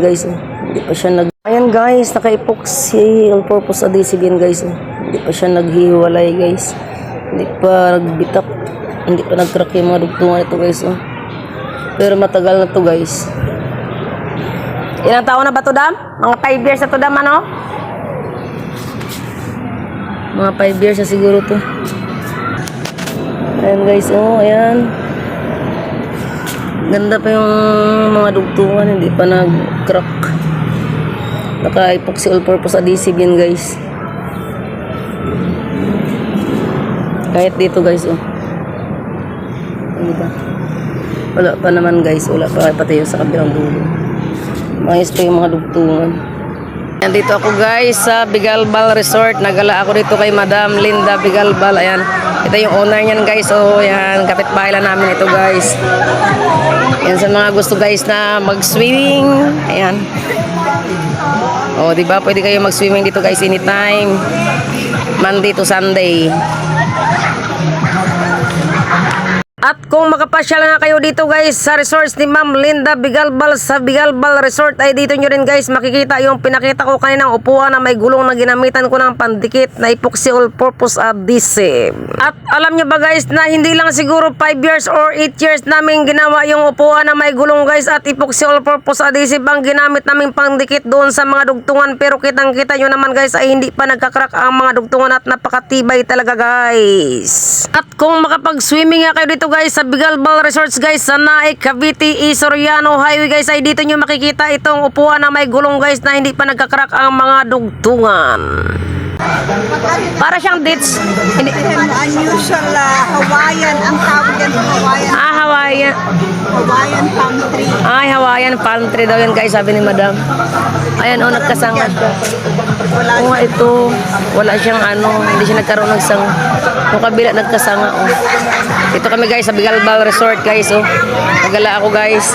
guys oh. hindi pa siya nag ayan guys naka-epoxy all purpose adhesive yan guys oh. hindi pa siya naghiwalay guys hindi pa nagbitak hindi pa nag-crack yung mga dugtungan ito guys oh. pero matagal na to guys ilang taon na ba to dam? mga 5 years na to dam ano? mga 5 years na siguro to ayan guys oh ayan Ganda pa yung mga dugtungan, hindi pa nag-crack. Naka-epoxy all-purpose adhesive yan guys. Kahit dito guys, oh. Ano ba? Wala pa naman guys, wala pa pati yung sa kabilang dulo. Mayos pa yung mga dugtungan. Nandito ako guys sa Bigalbal Resort. Nagala ako dito kay Madam Linda Bigalbal. Ayan. Ito yung owner niyan guys. Oh, ayan. Kapitbahay lang namin ito guys. Yan sa mga gusto guys na mag-swimming. Ayan. Oh, di ba? Pwede kayo mag-swimming dito guys anytime. Monday to Sunday. At kung makapasyal nga kayo dito guys sa resorts ni Ma'am Linda Bigalbal sa Bigalbal Resort ay dito nyo rin guys makikita yung pinakita ko kaninang upuan na may gulong na ginamitan ko ng pandikit na epoxy all purpose adhesive. At alam nyo ba guys na hindi lang siguro 5 years or 8 years namin ginawa yung upuan na may gulong guys at epoxy all purpose adhesive ang ginamit namin pandikit doon sa mga dugtungan pero kitang kita nyo naman guys ay hindi pa nagkakrak ang mga dugtungan at napakatibay talaga guys. At kung makapag-swimming nga kayo dito guys sa Bigalbal Resorts guys sa Naik, Cavite, E. Soriano Highway guys ay dito nyo makikita itong upuan na may gulong guys na hindi pa nagkakrak ang mga dugtungan. Para siyang. Hindi, unusual ah, Hawaiian ang tawag yan Hawaiian ah, Hawaiian. Hawaiian palm tree Ay, Hawaiian palm tree daw yan guys, sabi ni madam. Ayan, oh, nagkasanga siya. wala Oo nga, ito, wala siyang ano, hindi siya nagkaroon ng sang, yung kabila nagkasanga, oh. Ito kami guys sa Bigalbal Resort guys, oh. Nagala ako guys.